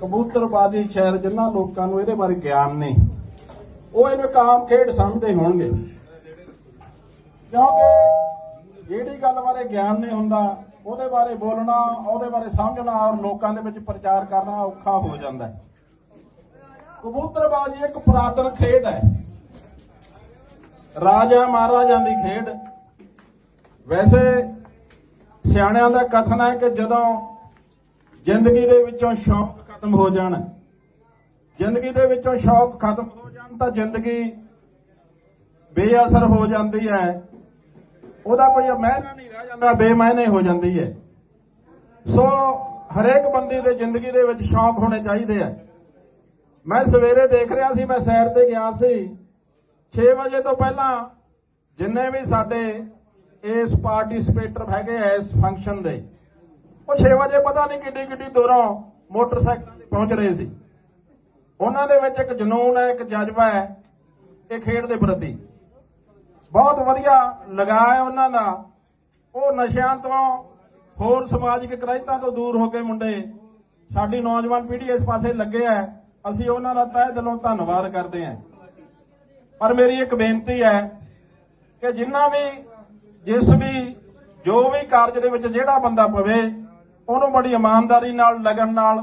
ਕਬੂਤਰਬਾਜ਼ੀ ਸ਼ਹਿਰ ਜਿਨ੍ਹਾਂ ਲੋਕਾਂ ਨੂੰ ਇਹਦੇ ਬਾਰੇ ਗਿਆਨ ਨਹੀਂ ਉਹ ਇਹਨੂੰ ਕਾਮ ਖੇਡ ਸਮਝਦੇ ਹੋਣਗੇ। ਕਿਉਂਕਿ ਜਿਹੜੀ ਗੱਲ ਬਾਰੇ ਗਿਆਨ ਨਹੀਂ ਹੁੰਦਾ, ਉਹਦੇ ਬਾਰੇ ਬੋਲਣਾ, ਉਹਦੇ ਬਾਰੇ ਸਮਝਣਾ ਔਰ ਲੋਕਾਂ ਦੇ ਵਿੱਚ ਪ੍ਰਚਾਰ ਕਰਨਾ ਔਖਾ ਹੋ ਜਾਂਦਾ ਹੈ। ਕਬੂਤਰਬਾਜ਼ੀ ਇੱਕ ਪੁਰਾਤਨ ਖੇਡ ਹੈ। ਰਾਜਾ ਮਹਾਰਾਜਾਂ ਦੀ ਖੇਡ। ਵੈਸੇ ਸਿਆਣਿਆਂ ਦਾ ਕਥਨ ਹੈ ਕਿ ਜਦੋਂ ਜ਼ਿੰਦਗੀ ਦੇ ਵਿੱਚੋਂ ਸ਼ੌਕ ਖਤਮ ਹੋ ਜਾਣ। ਜ਼ਿੰਦਗੀ ਦੇ ਵਿੱਚੋਂ ਸ਼ੌਕ ਖਤਮ ਹੋ ਜਾਣ ਤਾਂ ਜ਼ਿੰਦਗੀ ਬੇਅਸਰ ਹੋ ਜਾਂਦੀ ਹੈ। ਉਹਦਾ ਕੋਈ ਮਹਿਨਾ ਨਹੀਂ ਰਹਿ ਜਾਂਦਾ, ਬੇਮਾਇਨੇ ਹੋ ਜਾਂਦੀ ਹੈ। ਸੋ ਹਰੇਕ ਬੰਦੇ ਦੇ ਜ਼ਿੰਦਗੀ ਦੇ ਵਿੱਚ ਸ਼ੌਕ ਹੋਣੇ ਚਾਹੀਦੇ ਆ। ਮੈਂ ਸਵੇਰੇ ਦੇਖ ਰਿਹਾ ਸੀ, ਮੈਂ ਸੈਰ ਤੇ ਗਿਆ ਸੀ। 6 ਵਜੇ ਤੋਂ ਪਹਿਲਾਂ ਜਿੰਨੇ ਵੀ ਸਾਡੇ ਇਸ ਪਾਰਟਿਸਿਪੇਟਰ ਹੈਗੇ ਆ, ਇਸ ਫੰਕਸ਼ਨ ਦੇ, ਉਹ 6 ਵਜੇ ਪਤਾ ਨਹੀਂ ਕਿੱਡੀ ਕਿੱਡੀ ਦੂਰੋਂ ਮੋਟਰਸਾਈਕਲਾਂ ਤੇ ਪਹੁੰਚ ਰਹੇ ਸੀ। ਉਹਨਾਂ ਦੇ ਵਿੱਚ ਇੱਕ ਜਨੂਨ ਹੈ, ਇੱਕ ਜਜ਼ਬਾ ਹੈ, ਇਹ ਖੇਡ ਦੇ ਪ੍ਰਤੀ। ਬਹੁਤ ਵਧੀਆ ਲਗਾਅ ਹੈ ਉਹਨਾਂ ਦਾ। ਉਹ ਨਸ਼ਿਆਂ ਤੋਂ ਹੋਰ ਸਮਾਜਿਕ ਕਰਾਇਤਾਂ ਤੋਂ ਦੂਰ ਹੋ ਕੇ ਮੁੰਡੇ ਸਾਡੀ ਨੌਜਵਾਨ ਪੀੜ੍ਹੀ ਇਸ ਪਾਸੇ ਲੱਗੇ ਹੈ। ਅਸੀਂ ਉਹਨਾਂ ਦਾ ਤਹਿ ਦਿਲੋਂ ਧੰਨਵਾਦ ਕਰਦੇ ਹਾਂ। ਪਰ ਮੇਰੀ ਇੱਕ ਬੇਨਤੀ ਹੈ ਕਿ ਜਿੰਨਾ ਵੀ, ਜਿਸ ਵੀ, ਜੋ ਵੀ ਕਾਰਜ ਦੇ ਵਿੱਚ ਜਿਹੜਾ ਬੰਦਾ ਪਵੇ ਉਹਨੂੰ ਬੜੀ ਇਮਾਨਦਾਰੀ ਨਾਲ ਲਗਨ ਨਾਲ